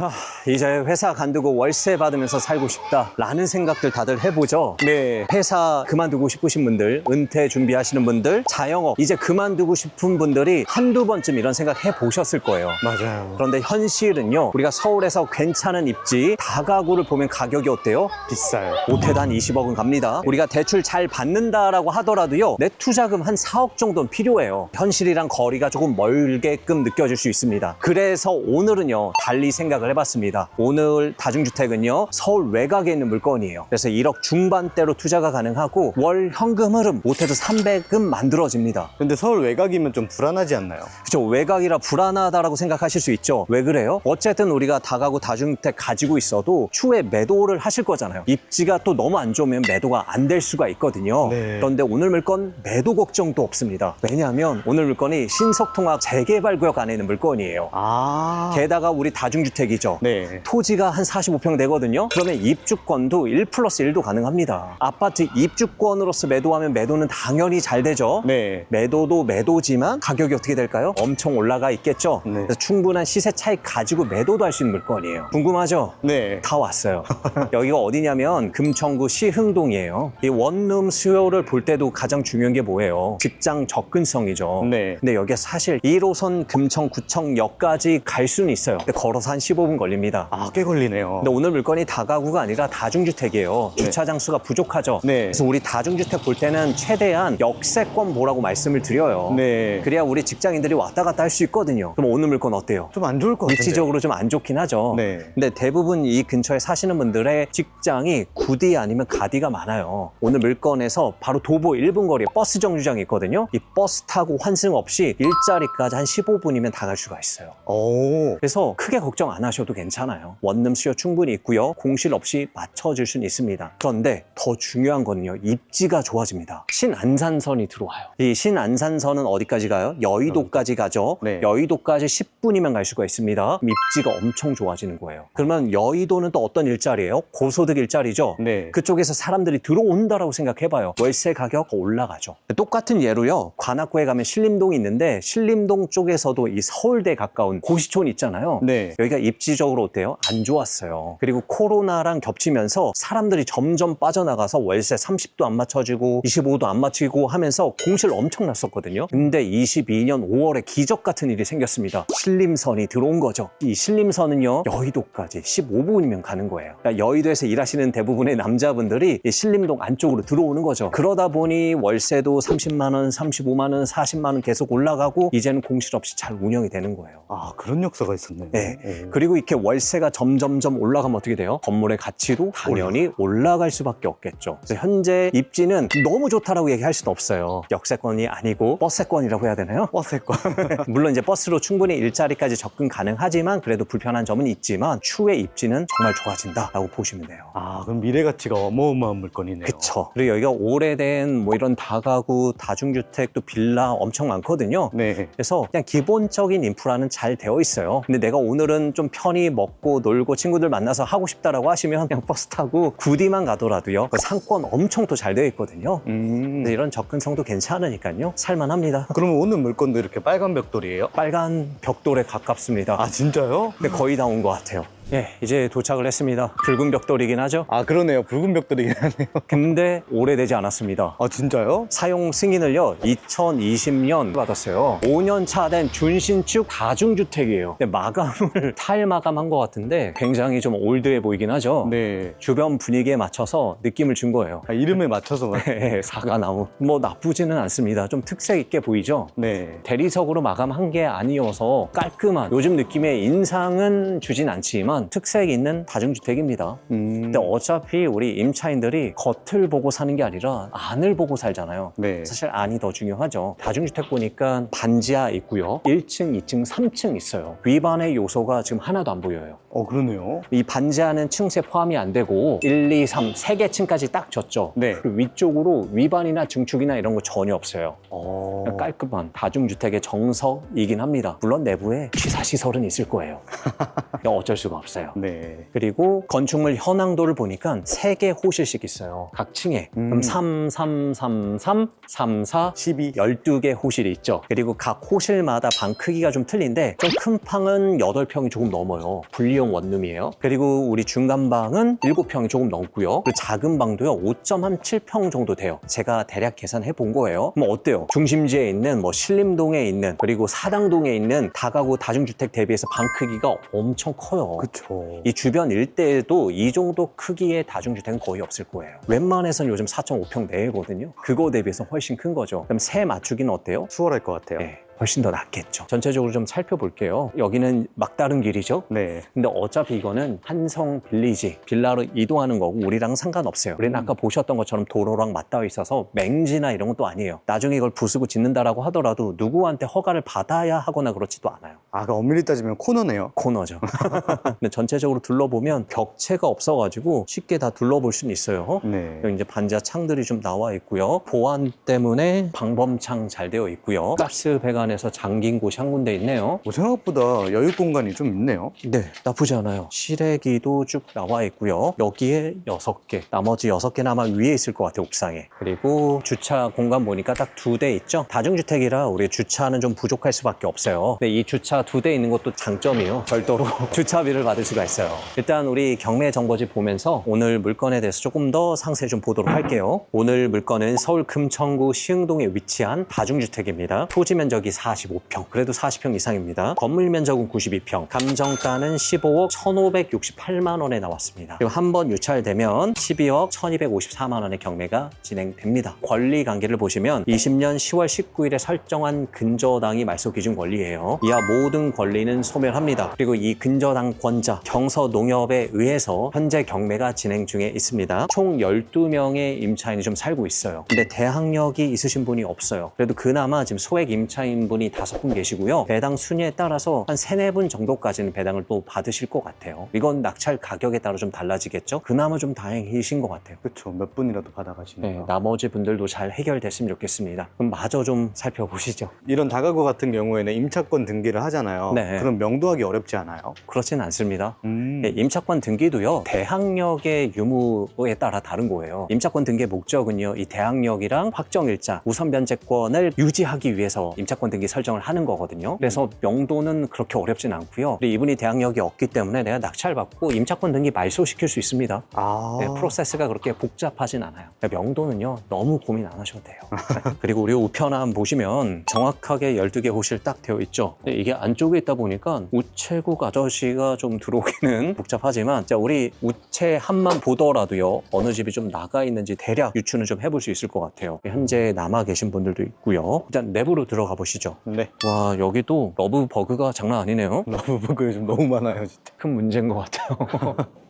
아, 이제 회사 간두고 월세 받으면서 살고 싶다 라는 생각들 다들 해보죠 네. 회사 그만두고 싶으신 분들 은퇴 준비하시는 분들 자영업 이제 그만두고 싶은 분들이 한두 번쯤 이런 생각 해보셨을 거예요 맞아요. 그런데 현실은요 우리가 서울에서 괜찮은 입지 다가구를 보면 가격이 어때요? 비싸요. 못해도 한 20억은 갑니다. 우리가 대출 잘 받는다라고 하더라도요, 내 투자금 한 4억 정도는 필요해요. 현실이랑 거리가 조금 멀게끔 느껴질 수 있습니다. 그래서 오늘은요, 달리 생각을 해봤습니다. 오늘 다중주택은요, 서울 외곽에 있는 물건이에요. 그래서 1억 중반대로 투자가 가능하고 월 현금 흐름 못해도 300은 만들어집니다. 근데 서울 외곽이면 좀 불안하지 않나요? 그죠 외곽이라 불안하다라고 생각하실 수 있죠 왜 그래요? 어쨌든 우리가 다가구 다중주택 가지고 있어도 추후에 매도를 하실 거잖아요 입지가 또 너무 안 좋으면 매도가 안 될 수가 있거든요 네. 그런데 오늘 물건 매도 걱정도 없습니다 왜냐하면 오늘 물건이 신석통합 재개발 구역 안에 있는 물건이에요 아. 게다가 우리 다중주택이 죠 네. 토지가 한 45평 되거든요. 그러면 입주권도 1 플러스 1도 가능합니다. 아파트 입주권으로서 매도하면 매도는 당연히 잘 되죠. 네. 매도도 매도지만 가격이 어떻게 될까요? 엄청 올라가 있겠죠. 네. 그래서 충분한 시세 차익 가지고 매도도 할 수 있는 물건이에요. 궁금하죠? 네. 다 왔어요. 여기가 어디냐면 금천구 시흥동이에요. 이 원룸 수요를 볼 때도 가장 중요한 게 뭐예요? 직장 접근성이죠. 네. 근데 여기가 사실 1호선 금천구청역까지 갈 수는 있어요. 걸어서 한 15분 걸립니다. 아, 꽤 걸리네요. 근데 오늘 물건이 다가구가 아니라 다중주택이에요. 네. 주차장 수가 부족하죠. 네. 그래서 우리 다중주택 볼 때는 최대한 역세권 보라고 말씀을 드려요. 네. 그래야 우리 직장인들이 왔다 갔다 할 수 있거든요. 그럼 오늘 물건 어때요? 좀 안 좋을 것 같은데. 위치적으로 좀 안 좋긴 하죠. 네. 근데 대부분 이 근처에 사시는 분들의 직장이 구디 아니면 가디가 많아요. 오늘 물건에서 바로 도보 1분 거리에 버스 정류장이 있거든요. 이 버스 타고 환승 없이 일자리까지 한 15분이면 다 갈 수가 있어요. 오. 그래서 크게 걱정 안 하셔도 괜찮아요. 원룸 수요 충분히 있고요. 공실 없이 맞춰줄 수는 있습니다. 그런데 더 중요한 거는요. 입지가 좋아집니다. 신안산선이 들어와요. 이 신안산선은 어디까지 가요? 여의도까지 가죠. 네. 여의도까지 10분이면 갈 수가 있습니다. 입지가 엄청 좋아지는 거예요. 그러면 여의도는 또 어떤 일자리예요? 고소득 일자리죠. 네. 그쪽에서 사람들이 들어온다라고 생각해봐요. 월세 가격 더 올라가죠. 똑같은 예로요. 관악구에 가면 신림동이 있는데 신림동 쪽에서도 이 서울대 가까운 고시촌 있잖아요. 네. 여기가 입 지적으로 어때요? 안 좋았어요. 그리고 코로나랑 겹치면서 사람들이 점점 빠져나가서 월세 30도 안 맞춰지고 25도 안 맞추고 하면서 공실 엄청 났었거든요. 근데 22년 5월에 기적 같은 일이 생겼습니다. 신림선이 들어온 거죠. 이 신림선은요, 여의도까지 15분이면 가는 거예요. 그러니까 여의도에서 일하시는 대부분의 남자분들이 이 신림동 안쪽으로 들어오는 거죠. 그러다 보니 월세도 30만 원, 35만 원, 40만 원 계속 올라가고 이제는 공실 없이 잘 운영이 되는 거예요. 아, 그런 역사가 있었네요. 네. 오. 그리고 이렇게 월세가 점점점 올라가면 어떻게 돼요? 건물의 가치도 당연히 올라갈 수밖에 없겠죠. 그래서 현재 입지는 너무 좋다라고 얘기할 수는 없어요. 역세권이 아니고 버스권이라고 해야 되나요? 버스권. 물론 이제 버스로 충분히 일자리까지 접근 가능하지만 그래도 불편한 점은 있지만 추후에 입지는 정말 좋아진다라고 보시면 돼요. 아, 그럼 미래 가치가 어마어마한 물건이네요. 그쵸. 그리고 여기가 오래된 뭐 이런 다가구, 다중주택, 또 빌라 엄청 많거든요. 네. 그래서 그냥 기본적인 인프라는 잘 되어 있어요. 근데 내가 오늘은 좀 편히 먹고 놀고 친구들 만나서 하고 싶다라고 하시면 그냥 버스 타고 구디만 가더라도요. 그 상권 엄청 또 잘 되어 있거든요. 음. 근데 이런 접근성도 괜찮으니까요. 살만합니다. 그러면 오늘 물건도 이렇게 빨간 벽돌이에요? 빨간 벽돌에 가깝습니다. 아, 진짜요? 근데 거의 다 온 것 같아요. 예, 이제 도착을 했습니다. 붉은 벽돌이긴 하죠. 아, 그러네요. 붉은 벽돌이긴 하네요. 근데 오래되지 않았습니다. 아, 진짜요? 사용 승인을요 2020년 받았어요 5년 차 된 준신축 다중주택이에요 근데 마감을 타일 마감한 것 같은데 굉장히 좀 올드해 보이긴 하죠 네. 주변 분위기에 맞춰서 느낌을 준 거예요 아, 이름에 맞춰서. 예, 사과나무 뭐 나쁘지는 않습니다 좀 특색 있게 보이죠 네. 대리석으로 마감한 게 아니어서 깔끔한 요즘 느낌의 인상은 주진 않지만 특색 있는 다중주택입니다 음. 근데 어차피 우리 임차인들이 겉을 보고 사는 게 아니라 안을 보고 살잖아요 네. 사실 안이 더 중요하죠. 다중주택 보니까 반지하 있고요. 1층, 2층, 3층 있어요. 위반의 요소가 지금 하나도 안 보여요. 어, 그러네요. 이 반지하는 층세 포함이 안 되고 1, 2, 3, 세개 층까지 딱 졌죠. 네. 그리고 위쪽으로 위반이나 증축이나 이런 거 전혀 없어요. 어. 깔끔한 다중주택의 정석이긴 합니다. 물론 내부에 취사시설은 있을 거예요. 그냥 어쩔 수가 없어요. 네. 그리고 건축물 현황도를 보니까 세 개 호실씩 있어요. 각 층에. 음. 그럼 3, 3, 3, 3, 3, 4, 12, 12개 호실이 있죠. 그리고 각 호실마다 방 크기가 좀 틀린데 좀 큰 방은 8평이 조금 넘어요. 분리형 원룸이에요. 그리고 우리 중간 방은 7평이 조금 넘고요. 그리고 작은 방도요. 5.7평 정도 돼요. 제가 대략 계산해 본 거예요. 그럼 어때요? 중심지에 있는 뭐 신림동에 있는 그리고 사당동에 있는 다가구 다중주택 대비해서 방 크기가 엄청 커요. 그 쵸. 이 주변 일대에도 이 정도 크기의 다중주택은 거의 없을 거예요. 웬만해서는 요즘 4.5평 내거든요. 그거 대비해서 훨씬 큰 거죠. 그럼 새 맞추기는 어때요? 수월할 것 같아요. 네, 훨씬 더 낫겠죠. 전체적으로 좀 살펴볼게요. 여기는 막다른 길이죠. 네. 근데 어차피 이거는 한성 빌리지 빌라로 이동하는 거고 우리랑 상관없어요. 우리는 아까 보셨던 것처럼 도로랑 맞닿아 있어서 맹지나 이런 것도 아니에요. 나중에 이걸 부수고 짓는다라고 하더라도 누구한테 허가를 받아야 하거나 그렇지도 않아요. 아, 그 엄밀히 따지면 코너네요. 코너죠. 근데 전체적으로 둘러보면 격체가 없어가지고 쉽게 다 둘러볼 수는 있어요. 네. 여기 이제 반지하 창들이 좀 나와 있고요. 보안 때문에 방범창 잘 되어 있고요. 가스 배관 에서 잠긴 곳이 한 군데 있네요. 뭐 생각보다 여유 공간이 좀 있네요. 네, 나쁘지 않아요. 실외기도 쭉 나와 있고요. 여기에 여섯 개, 나머지 여섯 개는 아마 위에 있을 것 같아요, 옥상에. 그리고 주차 공간 보니까 딱 두 대 있죠? 다중주택이라 우리 주차는 좀 부족할 수밖에 없어요. 근데 이 주차 두 대 있는 것도 장점이요. 별도로 주차비를 받을 수가 있어요. 일단 우리 경매 정보지 보면서 오늘 물건에 대해서 조금 더 상세히 좀 보도록 할게요. 오늘 물건은 서울 금천구 시흥동에 위치한 다중주택입니다. 토지 면적이 45평, 그래도 40평 이상입니다. 건물 면적은 92평, 감정가는 15억 1,568만 원에 나왔습니다. 그리고 한 번 유찰되면 12억 1,254만 원의 경매가 진행됩니다. 권리 관계를 보시면 20년 10월 19일에 설정한 근저당이 말소 기준 권리예요. 이하 모든 권리는 소멸합니다. 그리고 이 근저당 권자 경서 농협에 의해서 현재 경매가 진행 중에 있습니다. 총 12명의 임차인이 좀 살고 있어요. 근데 대항력이 있으신 분이 없어요. 그래도 그나마 지금 소액 임차인 분이 다섯 분 계시고요. 배당 순위에 따라서 한 세네 분 정도까지는 배당을 또 받으실 것 같아요. 이건 낙찰 가격에 따라 좀 달라지겠죠? 그나마 좀 다행이신 것 같아요. 그쵸. 몇 분이라도 받아가시네요. 네, 나머지 분들도 잘 해결됐으면 좋겠습니다. 그럼 마저 좀 살펴보시죠. 이런 다가구 같은 경우에는 임차권 등기를 하잖아요. 네. 그럼 명도하기 어렵지 않아요? 그렇진 않습니다. 음. 네, 임차권 등기도요 대항력의 유무에 따라 다른 거예요. 임차권 등기의 목적은요 이 대항력이랑 확정일자 우선 변제권을 유지하기 위해서 임차권 등기 설정을 하는 거거든요. 그래서 명도는 그렇게 어렵진 않고요. 근데 이분이 대항력이 없기 때문에 내가 낙찰 받고 임차권 등기 말소시킬 수 있습니다. 아. 네, 프로세스가 그렇게 복잡하진 않아요. 명도는요, 너무 고민 안 하셔도 돼요. 그리고 우리 우편함 보시면 정확하게 12개 호실 딱 되어 있죠. 근데 이게 안쪽에 있다 보니까 우체국 아저씨가 좀 들어오기는 복잡하지만 자, 우리 우체함만 보더라도요, 어느 집이 좀 나가 있는지 대략 유추는 좀 해볼 수 있을 것 같아요. 현재 남아 계신 분들도 있고요. 일단 내부로 들어가 보시죠. 네. 와, 여기도 러브 버그가 장난 아니네요. 보고 요즘 너무 많아요, 진짜. 큰 문제인 것 같아요.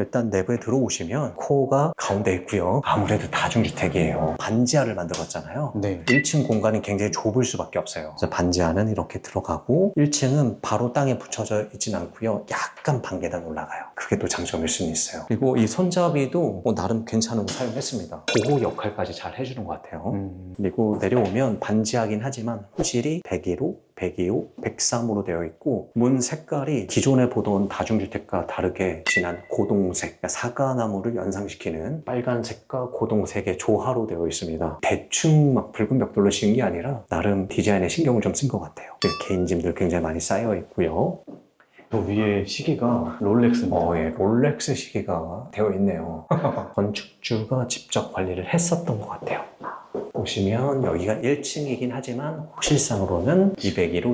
일단 내부에 들어오시면 코어가 가운데 있고요. 아무래도 다중주택이에요. 반지하를 만들었잖아요. 네. 1층 공간이 굉장히 좁을 수밖에 없어요. 그래서 반지하는 이렇게 들어가고 1층은 바로 땅에 붙여져 있진 않고요. 약간 반계단 올라가요. 그게 또 장점일 수는 있어요. 그리고 이 손잡이도 뭐 나름 괜찮은 거 사용했습니다. 보호 역할까지 잘 해주는 것 같아요. 음. 그리고 내려오면 반지하긴 하지만 호실이 102로 102호, 103으로 되어 있고 문 색깔이 기존에 보던 다중주택과 다르게 진한 고동색, 그러니까 사과나무를 연상시키는 빨간색과 고동색의 조화로 되어 있습니다. 대충 막 붉은 벽돌로 지은 게 아니라 나름 디자인에 신경을 좀 쓴 것 같아요. 그리고 개인짐들 굉장히 많이 쌓여 있고요. 저 위에 시계가 롤렉스입니다. 어, 예, 롤렉스 시계가 되어 있네요. 건축주가 직접 관리를 했었던 것 같아요. 보시면 여기가 1층이긴 하지만 호실상으로는 202로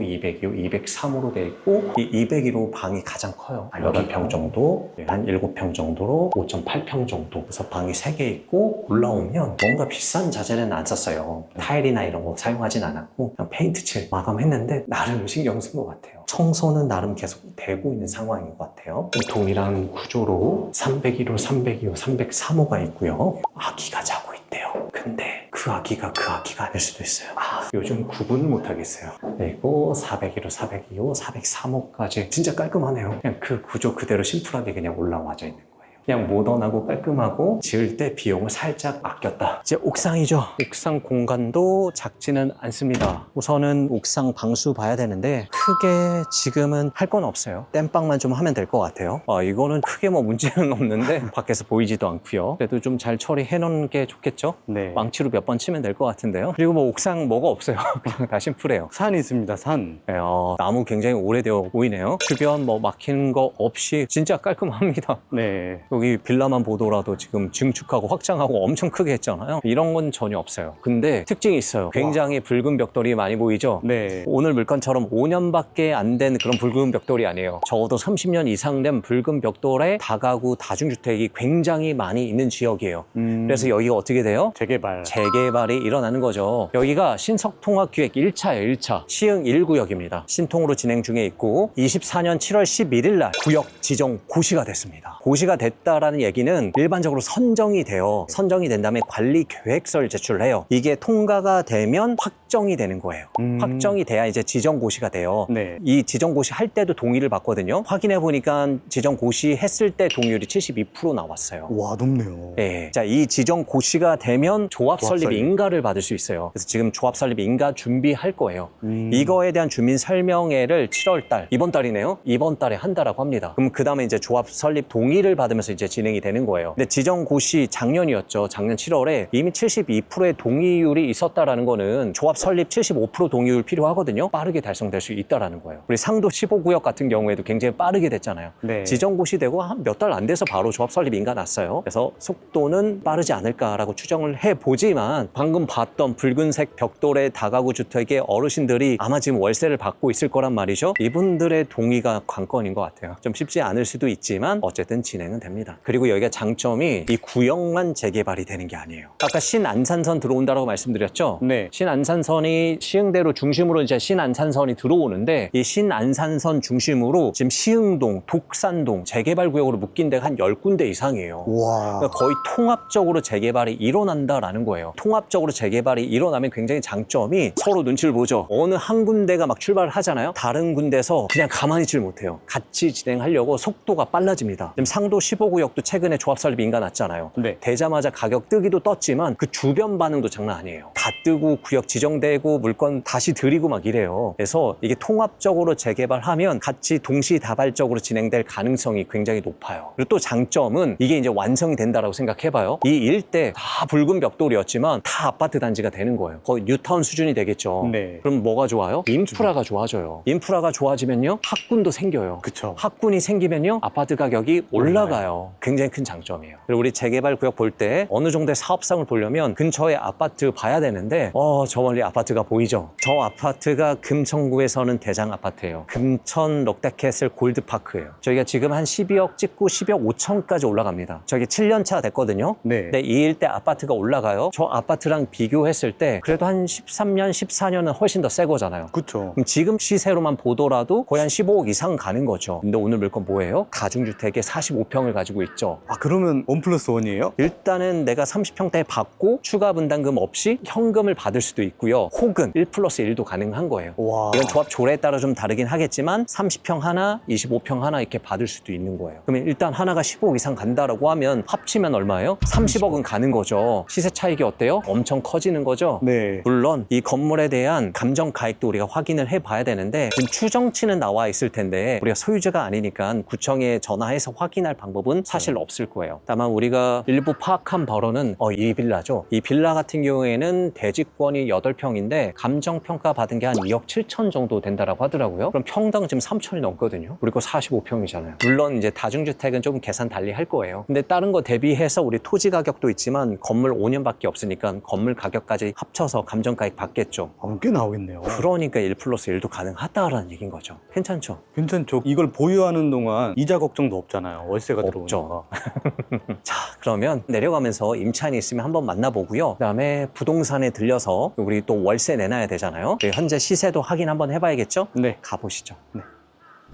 202호, 203호로 되어 있고 이 202호 방이 가장 커요. 한 8평 정도, 한 7평 정도로 5.8평 정도. 그래서 방이 3개 있고 올라오면 뭔가 비싼 자재는 안 썼어요. 타일이나 이런 거 사용하진 않았고 그냥 페인트 칠 마감했는데 나름 신경 쓴 것 같아요. 청소는 나름 계속 되고 있는 상황인 것 같아요. 동일한 구조로 301호, 302호, 303호가 있고요. 아기가 자고 있대요. 근데 그 아기가 그 아기가 아닐 수도 있어요. 아, 요즘 구분 못 하겠어요. 그리고 401호, 402호, 403호까지 진짜 깔끔하네요. 그냥 그 구조 그대로 심플하게 그냥 올라와져 있는 거예요. 그냥 모던하고 깔끔하고 지을 때 비용을 살짝 아꼈다. 이제 옥상이죠. 옥상 공간도 작지는 않습니다. 우선은 옥상 방수 봐야 되는데 크게 지금은 할 건 없어요. 땜빵만 좀 하면 될 것 같아요. 아, 이거는 크게 뭐 문제는 없는데 밖에서 보이지도 않고요. 그래도 좀 잘 처리해 놓은 게 좋겠죠? 네. 망치로 몇 번 치면 될 것 같은데요. 그리고 뭐 옥상 뭐가 없어요. 그냥 다 심플해요. 산이 있습니다. 산. 네, 어, 나무 굉장히 오래되어 보이네요. 주변 뭐 막히는 거 없이 진짜 깔끔합니다. 네. 여기 빌라만 보더라도 지금 증축하고 확장하고 엄청 크게 했잖아요. 이런 건 전혀 없어요. 근데 특징이 있어요. 굉장히 붉은 벽돌이 많이 보이죠? 네. 오늘 물건처럼 5년밖에 안 된 그런 붉은 벽돌이 아니에요. 적어도 30년 이상 된 붉은 벽돌에 다가구 다중주택이 굉장히 많이 있는 지역이에요. 음, 그래서 여기가 어떻게 돼요? 재개발. 재개발이 일어나는 거죠. 여기가 신석통합기획 1차예요, 1차. 시흥 1구역입니다. 신통으로 진행 중에 있고 24년 7월 11일 날 구역 지정 고시가 됐습니다. 고시가 됐 다라는 얘기는 일반적으로 선정이 돼요. 선정이 된 다음에 관리 계획서를 제출을 해요. 이게 통과가 되면 확정이 되는 거예요. 음. 확정이 돼야 이제 지정 고시가 돼요. 네. 이 지정 고시 할 때도 동의를 받거든요. 확인해 보니까 지정 고시 했을 때 동의율이 72% 나왔어요. 와, 높네요. 예. 자, 이 지정 고시가 되면 조합 조합 설립 설립. 인가를 받을 수 있어요. 그래서 지금 조합 설립 인가 준비할 거예요. 음. 이거에 대한 주민 설명회를 7월 달, 이번 달이네요. 이번 달에 한다라고 합니다. 그럼 그 다음에 이제 조합 설립 동의를 받으면서 이제 진행이 되는 거예요. 근데 지정 고시 작년이었죠. 작년 7월에 이미 72%의 동의율이 있었다라는 거는 조합 설립 75% 동의율 필요하거든요. 빠르게 달성될 수 있다라는 거예요. 우리 상도 15구역 같은 경우에도 굉장히 빠르게 됐잖아요. 네. 지정 고시 되고 한 몇 달 안 돼서 바로 조합 설립 인가 났어요. 그래서 속도는 빠르지 않을까라고 추정을 해 보지만 방금 봤던 붉은색 벽돌의 다가구 주택의 어르신들이 아마 지금 월세를 받고 있을 거란 말이죠. 이분들의 동의가 관건인 것 같아요. 좀 쉽지 않을 수도 있지만 어쨌든 진행은 됩니다. 그리고 여기가 장점이 이 구역만 재개발이 되는 게 아니에요. 아까 신안산선 들어온다라고 말씀드렸죠. 네. 신안산선이 시흥대로 중심으로 이제 신안산선이 들어오는데 이 신안산선 중심으로 지금 시흥동, 독산동 재개발 구역으로 묶인 데가 한 10군데 이상이에요. 와. 그러니까 거의 통합적으로 재개발이 일어난다라는 거예요. 통합적으로 재개발이 일어나면 굉장히 장점이 서로 눈치를 보죠. 어느 한 군데가 막 출발을 하잖아요. 다른 군데서 그냥 가만히 있질 못해요. 같이 진행하려고 속도가 빨라집니다. 지금 상도 15 구역도 최근에 조합 설립 인가 났잖아요. 네. 되자마자 가격 뜨기도 떴지만 그 주변 반응도 장난 아니에요. 다 뜨고 구역 지정되고 물건 다시 들이고 막 이래요. 그래서 이게 통합적으로 재개발하면 같이 동시다발적으로 진행될 가능성이 굉장히 높아요. 그리고 또 장점은 이게 이제 완성이 된다라고 생각해봐요. 이 일대 다 붉은 벽돌이었지만 다 아파트 단지가 되는 거예요. 거의 뉴타운 수준이 되겠죠. 네. 그럼 뭐가 좋아요? 인프라가 좋아져요. 인프라가 좋아지면요 학군도 생겨요. 그쵸. 학군이 생기면요 아파트 가격이 올라가요. 굉장히 큰 장점이에요. 그리고 우리 재개발 구역 볼 때 어느 정도의 사업상을 보려면 근처에 아파트 봐야 되는데 어 저 멀리 아파트가 보이죠. 저 아파트가 금천구에서는 대장 아파트예요. 금천 롯데캐슬 골드파크예요. 저희가 지금 한 12억 찍고 12억 5천까지 올라갑니다. 저게 7년 차 됐거든요. 네. 근데 이 일대 아파트가 올라가요. 저 아파트랑 비교했을 때 그래도 한 13년, 14년은 훨씬 더 새 거잖아요. 그쵸. 그럼 지금 시세로만 보더라도 거의 한 15억 이상 가는 거죠. 근데 오늘 물건 뭐예요? 다중주택에 45평을 가지고 있죠. 아, 그러면 원 플러스 원이에요? 일단은 내가 30평대 받고 추가 분담금 없이 현금을 받을 수도 있고요. 혹은 1 플러스 1도 가능한 거예요. 와. 이건 조합 조례에 따라 좀 다르긴 하겠지만 30평 하나, 25평 하나 이렇게 받을 수도 있는 거예요. 그러면 일단 하나가 15억 이상 간다라고 하면 합치면 얼마예요? 30억은 가는 거죠. 시세 차익이 어때요? 엄청 커지는 거죠. 네. 물론 이 건물에 대한 감정 가액도 우리가 확인을 해봐야 되는데 지금 추정치는 나와 있을 텐데 우리가 소유자가 아니니까 구청에 전화해서 확인할 방법은 사실 없을 거예요. 다만 우리가 일부 파악한 바로는 어, 이 빌라죠. 이 빌라 같은 경우에는 대지권이 8평인데 감정 평가 받은 게 한 2억 7천 정도 된다라고 하더라고요. 그럼 평당 지금 3천이 넘거든요. 거 45평이잖아요. 물론 이제 다중주택은 좀 계산 달리 할 거예요. 근데 다른 거 대비해서 우리 토지 가격도 있지만 건물 5년밖에 없으니까 건물 가격까지 합쳐서 감정가액 받겠죠. 아, 꽤 나오겠네요. 그러니까 1 플러스 1도 가능하다라는 얘기인 거죠. 괜찮죠? 괜찮죠. 이걸 보유하는 동안 이자 걱정도 없잖아요. 월세가. 들어오니까. 자, 그러면 내려가면서 임차인이 있으면 한번 만나보고요. 그 다음에 부동산에 들려서 우리 또 월세 내놔야 되잖아요. 네, 현재 시세도 확인 한번 해봐야겠죠? 네. 가보시죠.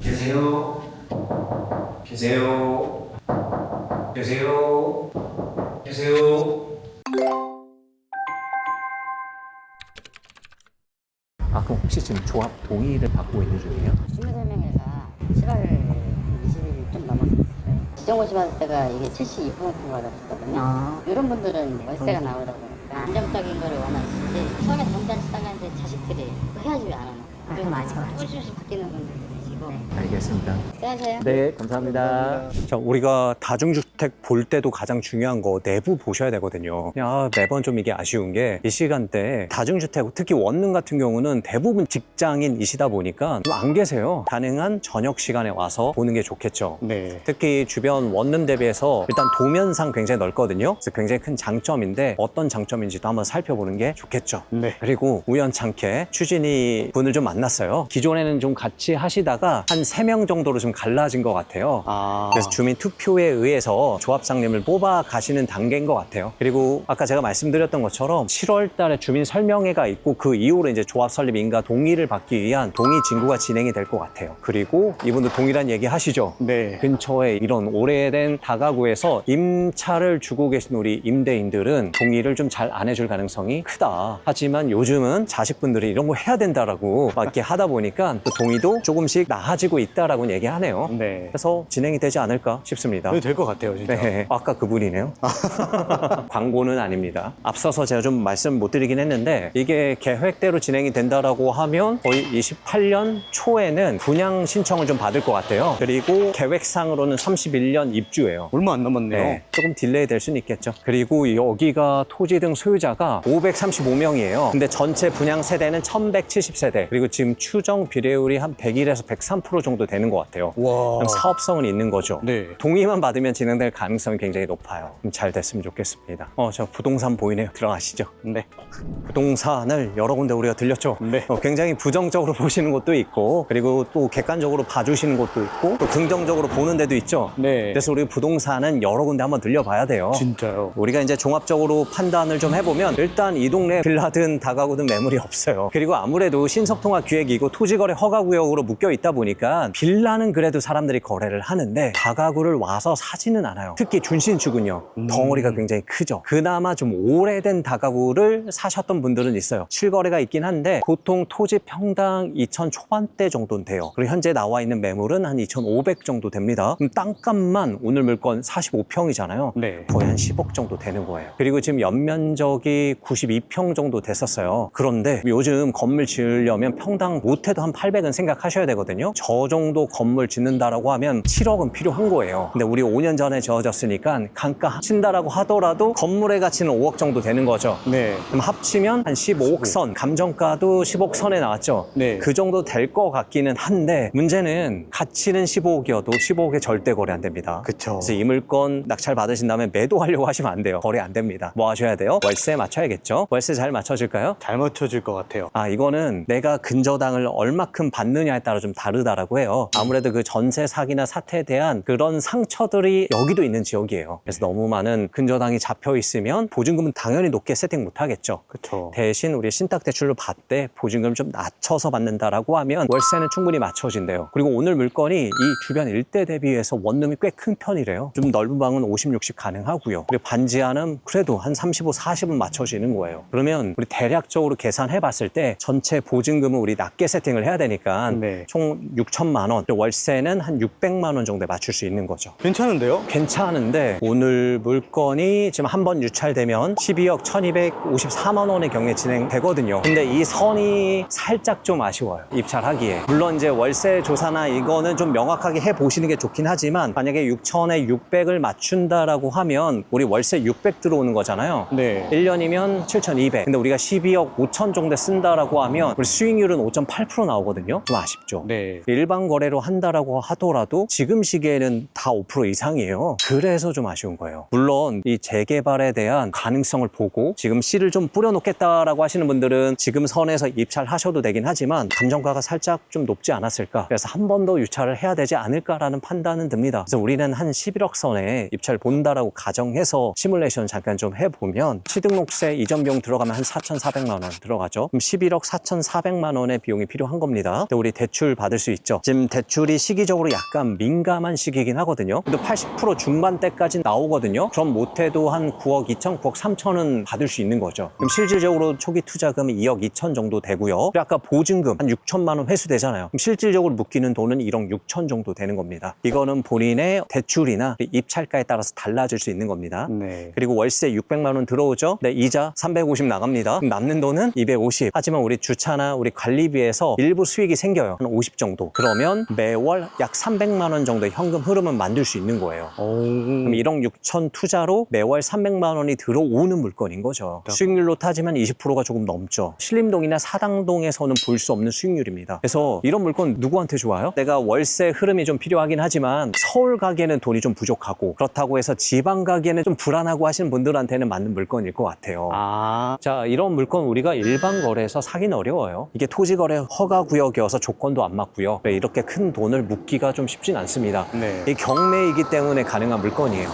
계세요. 계세요. 계세요. 계세요. 아, 그럼 혹시 지금 조합 동의를 받고 있는 중이에요? 신뢰설명회가 7월 20일 좀 넘어서. 지정고시 받을 때가 이게 72% 받았었거든요. 아. 이런 분들은 월세가 나오다 보니까 안정적인 거를 원하시는데 처음에 잠자시다가 이제 자식들이 해야지 왜 안 하나. 아, 맞을 것 같아요. 조금씩 바뀌는 계시고. 알겠습니다. 안녕하세요. 네, 감사합니다. 자, 우리가 다중주택 볼 때도 가장 중요한 거 내부 보셔야 되거든요. 야, 매번 좀 이게 아쉬운 게 이 시간대 다중주택, 특히 원룸 같은 경우는 대부분 직장인이시다 보니까 좀 안 계세요. 가능한 저녁 시간에 와서 보는 게 좋겠죠. 네. 특히 주변 원룸 대비해서 일단 도면상 굉장히 넓거든요. 그래서 굉장히 큰 장점인데 어떤 장점인지도 한번 살펴보는 게 좋겠죠. 네. 그리고 우연찮게 추진이 분을 좀 만났어요. 기존에는 좀 같이 하시다가 한 세 명 정도로 좀 갈라진 것 같아요. 아. 그래서 주민 투표에 의해서 조합장님을 뽑아 가시는 단계인 것 같아요. 그리고 아까 제가 말씀드렸던 것처럼 7월 달에 주민 설명회가 있고 그 이후로 이제 조합 설립 인가 동의를 받기 위한 동의 진구가 진행이 될 것 같아요. 그리고 이분도 동일한 얘기 하시죠. 네. 근처에 이런 오래된 다가구에서 임차를 주고 계신 우리 임대인들은 동의를 좀 잘 안 해줄 가능성이 크다. 하지만 요즘은 자식분들이 이런 거 해야 된다라고 막 이렇게 하다 보니까 또 동의도 조금씩 나 아지고 있다라고 얘기하네요. 네. 그래서 진행이 되지 않을까 싶습니다. 될것 같아요, 진짜. 네, 아까 그분이네요. 광고는 아닙니다. 앞서서 제가 좀 말씀 못 드리긴 했는데 이게 계획대로 진행이 된다라고 하면 거의 28년 초에는 분양 신청을 좀 받을 것 같아요. 그리고 계획상으로는 31년 입주예요. 얼마 안 남았네요. 네, 조금 딜레이 될 수는 있겠죠. 그리고 여기가 토지 등 소유자가 535명이에요. 근데 전체 분양 세대는 1170세대. 그리고 지금 추정 비례율이 한 101에서 103% 정도 되는 것 같아요. 와. 그럼 사업성은 있는 거죠. 네. 동의만 받으면 진행될 가능성이 굉장히 높아요. 그럼 잘 됐으면 좋겠습니다. 어, 저 부동산 보이네요. 들어가시죠. 네. 부동산을 여러 군데 우리가 들렸죠. 네. 어, 굉장히 부정적으로 보시는 곳도 있고, 그리고 또 객관적으로 봐주시는 곳도 있고, 또 긍정적으로 보는 데도 있죠. 네. 그래서 우리 부동산은 여러 군데 한번 들려봐야 돼요. 진짜요. 우리가 이제 종합적으로 판단을 좀 해보면 일단 이 동네 빌라든 다가구든 매물이 없어요. 그리고 아무래도 신속통합 기획이고 토지거래 허가구역으로 묶여 있다 보니 까 빌라는 그래도 사람들이 거래를 하는데 다가구를 와서 사지는 않아요. 특히 준신축은요. 덩어리가 굉장히 크죠. 그나마 좀 오래된 다가구를 사셨던 분들은 있어요. 실거래가 있긴 한데 보통 토지 평당 2천 초반대 정도는 돼요. 그리고 현재 나와 있는 매물은 한 2,500 정도 됩니다. 그럼 땅값만 오늘 물건 45평이잖아요. 네. 거의 한 10억 정도 되는 거예요. 그리고 지금 연면적이 92평 정도 됐었어요. 그런데 요즘 건물 지으려면 평당 못해도 한 800은 생각하셔야 되거든요. 저 정도 건물 짓는다라고 하면 7억은 필요한 거예요. 근데 우리 5년 전에 지어졌으니까 감가 친다라고 하더라도 건물의 가치는 5억 정도 되는 거죠. 네. 그럼 합치면 한 15억 선, 감정가도 10억 선에 나왔죠. 네. 그 정도 될 것 같기는 한데 문제는 가치는 15억이어도 15억에 절대 거래 안 됩니다. 그쵸. 그래서 이 물건 낙찰 받으신 다음에 매도하려고 하시면 안 돼요. 거래 안 됩니다. 뭐 하셔야 돼요? 월세 맞춰야겠죠? 월세 잘 맞춰질까요? 잘 맞춰질 것 같아요. 아, 이거는 내가 근저당을 얼마큼 받느냐에 따라 좀 다르 다라고 해요. 아무래도 그 전세 사기나 사태에 대한 그런 상처들이 여기도 있는 지역이에요. 그래서 너무 많은 근저당이 잡혀 있으면 보증금은 당연히 높게 세팅 못 하겠죠. 그쵸. 대신 우리 신탁 대출을 받되 보증금 좀 낮춰서 받는다라고 하면 월세는 충분히 맞춰진대요. 그리고 오늘 물건이 이 주변 일대 대비해서 원룸이 꽤 큰 편이래요. 좀 넓은 방은 50, 60 가능하고요. 그리고 반지하는 그래도 한 35, 40은 맞춰지는 거예요. 그러면 우리 대략적으로 계산해 봤을 때 전체 보증금은 우리 낮게 세팅을 해야 되니까 네. 총 6천만 원, 월세는 한 600만 원 정도에 맞출 수 있는 거죠. 괜찮은데요? 괜찮은데 오늘 물건이 지금 한 번 유찰되면 12억 1254만 원의 경매 진행되거든요. 근데 이 선이 살짝 좀 아쉬워요. 입찰하기에. 물론 이제 월세 조사나 이거는 좀 명확하게 해 보시는 게 좋긴 하지만 만약에 6천에 600을 맞춘다라고 하면 우리 월세 600 들어오는 거잖아요. 네. 1년이면 7,200. 근데 우리가 12억 5천 정도 쓴다라고 하면 우리 수익률은 5.8% 나오거든요. 좀 아쉽죠. 네. 일반 거래로 한다라고 하더라도 지금 시기에는 다 5% 이상이에요. 그래서 좀 아쉬운 거예요. 물론 이 재개발에 대한 가능성을 보고 지금 씨를 좀 뿌려놓겠다라고 하시는 분들은 지금 선에서 입찰하셔도 되긴 하지만 감정가가 살짝 좀 높지 않았을까. 그래서 한 번 더 유찰을 해야 되지 않을까라는 판단은 듭니다. 그래서 우리는 한 11억 선에 입찰 본다라고 가정해서 시뮬레이션 잠깐 좀 해보면 취등록세 이전 비용 들어가면 한 4,400만 원 들어가죠. 그럼 11억 4,400만 원의 비용이 필요한 겁니다. 우리 대출 받을 수 있죠. 지금 대출이 시기적으로 약간 민감한 시기긴 하거든요. 근데 80% 중반대까지 나오거든요. 그럼 못해도 한 9억 2천, 9억 3천은 받을 수 있는 거죠. 그럼 실질적으로 초기 투자금이 2억 2천 정도 되고요. 그리고 아까 보증금 한 6천만 원 회수되잖아요. 그럼 실질적으로 묶이는 돈은 1억 6천 정도 되는 겁니다. 이거는 본인의 대출이나 입찰가에 따라서 달라질 수 있는 겁니다. 네. 그리고 월세 600만 원 들어오죠. 네, 이자 350 나갑니다. 남는 돈은 250. 하지만 우리 주차나 우리 관리비에서 일부 수익이 생겨요. 한 50 정도. 그러면 매월 약 300만 원 정도의 현금 흐름을 만들 수 있는 거예요. 그럼 1억 6천 투자로 매월 300만 원이 들어오는 물건인 거죠. 수익률로 따지면 20%가 조금 넘죠. 신림동이나 사당동에서는 볼 수 없는 수익률입니다. 그래서 이런 물건 누구한테 좋아요? 내가 월세 흐름이 좀 필요하긴 하지만 서울 가기에는 돈이 좀 부족하고 그렇다고 해서 지방 가기에는 좀 불안하고 하시는 분들한테는 맞는 물건일 것 같아요. 아, 자, 이런 물건 우리가 일반 거래에서 사긴 어려워요. 이게 토지 거래 허가 구역이어서 조건도 안 맞고요. 네, 이렇게 큰 돈을 묶기가 좀 쉽진 않습니다. 네. 이 경매이기 때문에 가능한 물건이에요.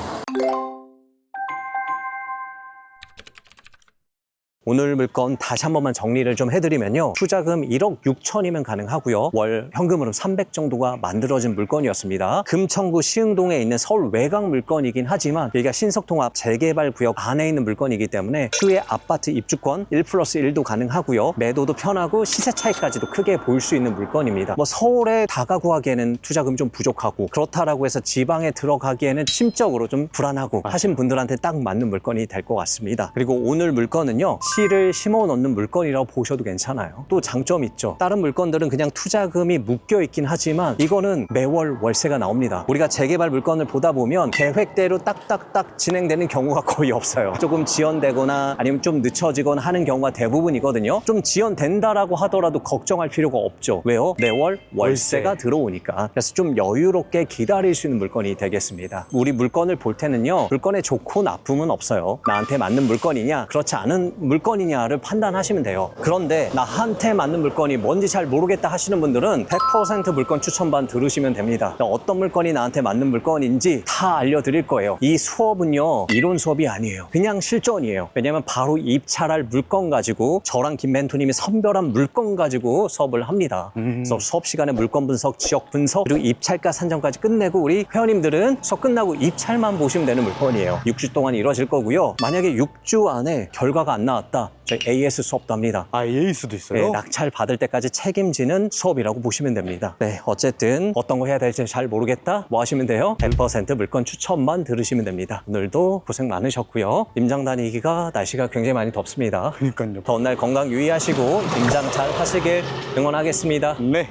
오늘 물건 다시 한 번만 정리를 좀 해드리면요. 투자금 1억 6천이면 가능하고요. 월 현금으로 300 정도가 만들어진 물건이었습니다. 금천구 시흥동에 있는 서울 외곽 물건이긴 하지만 여기가 신석통합 재개발 구역 안에 있는 물건이기 때문에 추후에 아파트 입주권 1 플러스 1도 가능하고요. 매도도 편하고 시세 차이까지도 크게 볼 수 있는 물건입니다. 뭐 서울에 다가구하기에는 투자금이 좀 부족하고 그렇다라고 해서 지방에 들어가기에는 심적으로 좀 불안하고 하신 분들한테 딱 맞는 물건이 될 것 같습니다. 그리고 오늘 물건은요. 실을 심어 놓는 물건이라고 보셔도 괜찮아요. 또 장점 있죠. 다른 물건들은 그냥 투자금이 묶여 있긴 하지만 이거는 매월 월세가 나옵니다. 우리가 재개발 물건을 보다 보면 계획대로 딱딱딱 진행되는 경우가 거의 없어요. 조금 지연되거나 아니면 좀 늦춰지거나 하는 경우가 대부분이거든요. 좀 지연된다라고 하더라도 걱정할 필요가 없죠. 왜요? 매월 월세가 들어오니까. 그래서 좀 여유롭게 기다릴 수 있는 물건이 되겠습니다. 우리 물건을 볼 때는요. 물건에 좋고 나쁨은 없어요. 나한테 맞는 물건이냐, 그렇지 않은 물건 이냐를 판단하시면 돼요. 그런데 나한테 맞는 물건이 뭔지 잘 모르겠다 하시는 분들은 100% 물건 추천반 들으시면 됩니다. 어떤 물건이 나한테 맞는 물건인지 다 알려드릴 거예요. 이 수업은요. 이론 수업이 아니에요. 그냥 실전이에요. 왜냐면 바로 입찰할 물건 가지고 저랑 김 멘토님이 선별한 물건 가지고 수업을 합니다. 그래서 수업 시간에 물건 분석, 지역 분석, 그리고 입찰가 산정까지 끝내고 우리 회원님들은 수업 끝나고 입찰만 보시면 되는 물건이에요. 6주 동안 이루어질 거고요. 만약에 6주 안에 결과가 안 나왔다. 저희 AS 수업도 합니다. 아, 예의수도 있어요? 네, 낙찰 받을 때까지 책임지는 수업이라고 보시면 됩니다. 네, 어쨌든 어떤 거 해야 될지 잘 모르겠다? 뭐 하시면 돼요? 100% 물건 추천만 들으시면 됩니다. 오늘도 고생 많으셨고요. 임장 다니기가 날씨가 굉장히 많이 덥습니다. 그러니까요. 더운 날 건강 유의하시고 임장 잘 하시길 응원하겠습니다. 네.